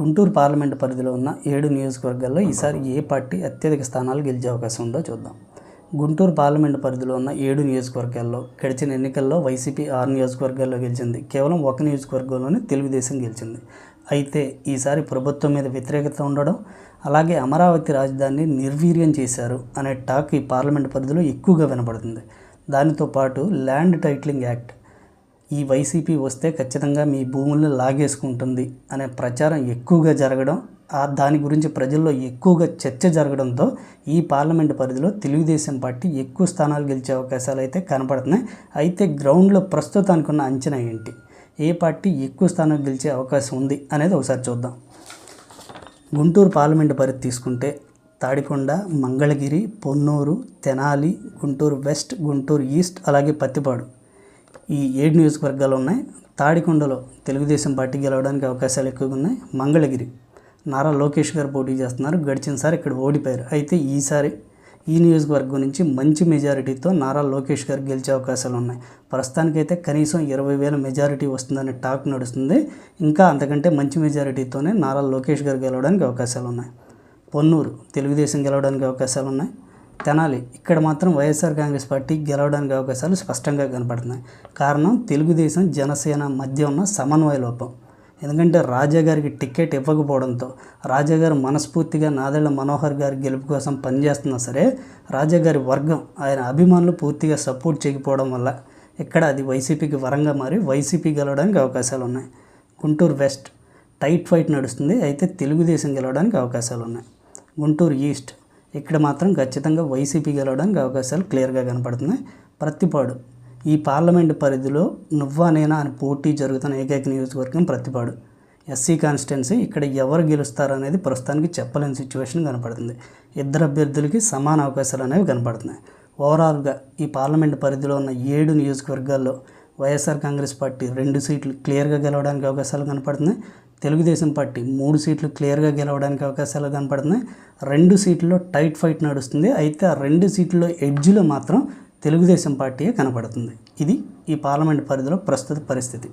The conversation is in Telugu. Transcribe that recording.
గుంటూరు పార్లమెంటు పరిధిలో ఉన్న ఏడు నియోజకవర్గాల్లో ఈసారి ఏ పార్టీ అత్యధిక స్థానాలు గెలిచే అవకాశం ఉందో చూద్దాం. గుంటూరు పార్లమెంటు పరిధిలో ఉన్న ఏడు నియోజకవర్గాల్లో గడిచిన ఎన్నికల్లో వైసీపీ ఆరు నియోజకవర్గాల్లో గెలిచింది. కేవలం ఒక నియోజకవర్గంలోనే తెలుగుదేశం గెలిచింది. అయితే ఈసారి ప్రభుత్వం మీద వ్యతిరేకత ఉండడం అలాగే అమరావతి రాజధానిని నిర్వీర్యం చేశారు అనే టాక్ ఈ పార్లమెంటు పరిధిలో ఎక్కువగా వినపడుతుంది. దానితో పాటు ల్యాండ్ టైటిలింగ్ యాక్ట్ ఈ వైసీపీ వస్తే ఖచ్చితంగా మీ భూములను లాగేసుకుంటుంది అనే ప్రచారం ఎక్కువగా జరగడం ఆ దాని గురించి ప్రజల్లో ఎక్కువగా చర్చ జరగడంతో ఈ పార్లమెంట్ పరిధిలో తెలుగుదేశం పార్టీ ఎక్కువ స్థానాలు గెలిచే అవకాశాలు అయితే కనపడుతున్నాయి. అయితే గ్రౌండ్లో ప్రస్తుతానికి ఉన్న అంచనా ఏంటి? ఏ పార్టీ ఎక్కువ స్థానాలు గెలిచే అవకాశం ఉంది అనేది ఒకసారి చూద్దాం. గుంటూరు పార్లమెంట్ పరిధి తీసుకుంటే తాడికొండ మంగళగిరి పొన్నూరు తెనాలి గుంటూరు వెస్ట్ గుంటూరు ఈస్ట్ అలాగే పత్తిపాడు ఈ ఏడు నియోజకవర్గాలు ఉన్నాయి. తాడికొండలో తెలుగుదేశం పార్టీ గెలవడానికి అవకాశాలు ఎక్కువగా ఉన్నాయి. మంగళగిరి నారా లోకేష్ గారు పోటీ చేస్తున్నారు. గడిచినసారి ఇక్కడ ఓడిపోయారు. అయితే ఈసారి ఈ నియోజకవర్గం నుంచి మంచి మెజారిటీతో నారా లోకేష్ గారు గెలిచే అవకాశాలు ఉన్నాయి. ప్రస్తుతానికైతే కనీసం ఇరవై వేల మెజారిటీ వస్తుందనే టాక్ నడుస్తుంది. ఇంకా అంతకంటే మంచి మెజారిటీతోనే నారా లోకేష్ గారు గెలవడానికి అవకాశాలు ఉన్నాయి. పొన్నూరు తెలుగుదేశం గెలవడానికి అవకాశాలు ఉన్నాయి. తెనాలి. ఇక్కడ మాత్రం వైఎస్ఆర్ కాంగ్రెస్ పార్టీ గెలవడానికి అవకాశాలు స్పష్టంగా కనపడుతున్నాయి. కారణం తెలుగుదేశం జనసేన మధ్య ఉన్న సమన్వయ లోపం. ఎందుకంటే రాజా గారికి టికెట్ ఇవ్వకపోవడంతో రాజా గారు మనస్ఫూర్తిగా నాదెళ్ళ మనోహర్ గారి గెలుపు కోసం పనిచేస్తున్నా సరే రాజా గారి వర్గం ఆయన అభిమానులు పూర్తిగా సపోర్ట్ చేయకపోవడం వల్ల ఇక్కడ అది వైసీపీకి వరంగా మారి వైసీపీ గెలవడానికి అవకాశాలు ఉన్నాయి. గుంటూరు వెస్ట్ టైట్ ఫైట్ నడుస్తుంది అయితే తెలుగుదేశం గెలవడానికి అవకాశాలు ఉన్నాయి. గుంటూరు ఈస్ట్ ఇక్కడ మాత్రం ఖచ్చితంగా వైసీపీ గెలవడానికి అవకాశాలు క్లియర్గా కనపడుతున్నాయి. ప్రతిపాడు. ఈ పార్లమెంట్ పరిధిలో నువ్వా నేనా అని పోటీ జరుగుతున్న ఏకైక నియోజకవర్గం ప్రతిపాడు. ఎస్సీ కాన్స్టిట్యున్సీ ఇక్కడ ఎవరు గెలుస్తారనేది ప్రస్తుతానికి చెప్పలేని సిచ్యువేషన్ కనపడుతుంది. ఇద్దరు అభ్యర్థులకి సమాన అవకాశాలు అనేవి కనపడుతున్నాయి. ఓవరాల్గా ఈ పార్లమెంట్ పరిధిలో ఉన్న ఏడు నియోజకవర్గాల్లో వైఎస్ఆర్ కాంగ్రెస్ పార్టీ రెండు సీట్లు క్లియర్గా గెలవడానికి అవకాశాలు కనపడుతున్నాయి. తెలుగుదేశం పార్టీ మూడు సీట్లు క్లియర్గా గెలవడానికి అవకాశాలు కనపడుతున్నాయి. రెండు సీట్లలో టైట్ ఫైట్ నడుస్తుంది. అయితే ఆ రెండు సీట్లలో ఎడ్జ్లో మాత్రం తెలుగుదేశం పార్టీయే కనపడుతుంది. ఇది ఈ పార్లమెంట్ పరిధిలో ప్రస్తుత పరిస్థితి.